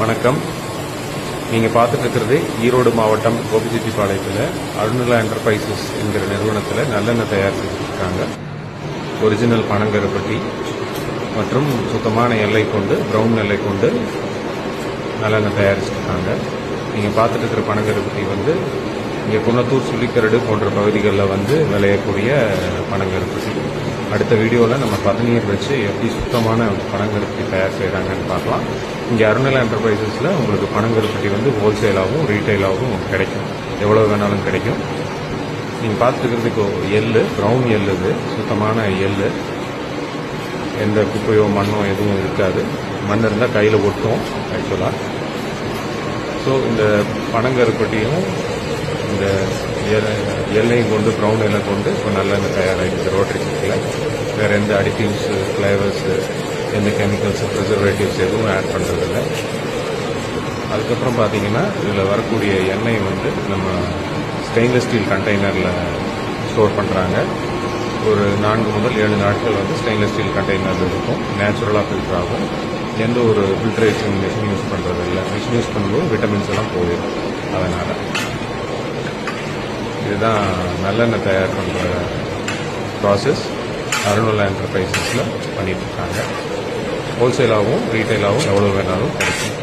வணக்கம். நீங்கள் பார்த்துட்டு இருக்கிறது ஈரோடு மாவட்டம் கோபிச்செட்டிப்பாளையத்தில் அருணுலா என்டர்பிரைசஸ் என்கிற நிறுவனத்தில் நல்லெண்ணெய் தயார் செஞ்சுருக்காங்க ஒரிஜினல் பனங்கருப்பட்டி மற்றும் சுத்தமான எல்லை கொண்டு ப்ரௌன் எல்லை கொண்டு நல்லெண்ணெய் தயாரிச்சிருக்காங்க நீங்கள் பார்த்துட்டு இருக்கிற பனங்கருப்பட்டி வந்து இங்கே குன்னத்தூர் சுள்ளிக்கரடு போன்ற பகுதிகளில் வந்து விளையக்கூடிய பனங்கருப்பட்டி. அடுத்த வீடியோவில் நம்ம பதநீர் வச்சு எப்படி சுத்தமான பனங்கருப்பட்டி தயார் செய்கிறாங்கன்னு பார்க்கலாம். இங்கே அருணலா என்டர்பிரைசஸில் உங்களுக்கு பனங்கருப்பட்டி வந்து ஹோல்சேலாகவும் ரீட்டைலாகவும் கிடைக்கும். எவ்வளோ வேணாலும் கிடைக்கும். நீங்கள் பார்த்துக்கிறதுக்கு எள்ளு ப்ரௌன் எள்ளு இது சுத்தமான எள்ளு. எந்த குப்பையோ மண்ணோ எதுவும் இருக்காது. மண் இருந்தால் கையில் ஒட்டும் ஆக்சுவலாக ஸோ இந்த பனங்கருப்பட்டியும் இந்த எல்லையும் கொண்டு ப்ரௌன் எல்லாம் கொண்டு இப்போ நல்லெண்ணெய் தயாராகிடுது ரோட்டரி வேறு எந்த அடிட்டிவ்ஸு ஃப்ளேவர்ஸு எந்த கெமிக்கல்ஸு ப்ரிசர்வேட்டிவ்ஸ் எதுவும் ஆட் பண்ணுறதில்ல அதுக்கப்புறம் பார்த்தீங்கன்னா இதில் வரக்கூடிய எண்ணெய் வந்து நம்ம ஸ்டெயின்லெஸ் ஸ்டீல் கண்டெய்னரில் ஸ்டோர் பண்ணுறாங்க ஒரு நான்கு முதல் ஏழு நாட்கள் வந்து ஸ்டெயின்லெஸ் ஸ்டீல் கண்டெய்னர் இருக்கும். நேச்சுரலாக ஃபில்டர் ஆகும். எந்த ஒரு ஃபில்ட்ரேஷன் மிஷின் யூஸ் பண்ணுறதில்ல மிஷின் யூஸ் பண்ணும்போது விட்டமின்ஸ் எல்லாம் போயிடும். அதனால் இதுதான் நல்லெண்ணெய் தயார் பண்ணுற ப்ராசஸ் அருணுலா என்டர்பிரைசஸில் பண்ணிகிட்ருக்காங்க ஹோல்சேலாகவும் ரீட்டைலாகவும் எவ்வளோ வேணாலும் கிடைக்கும்.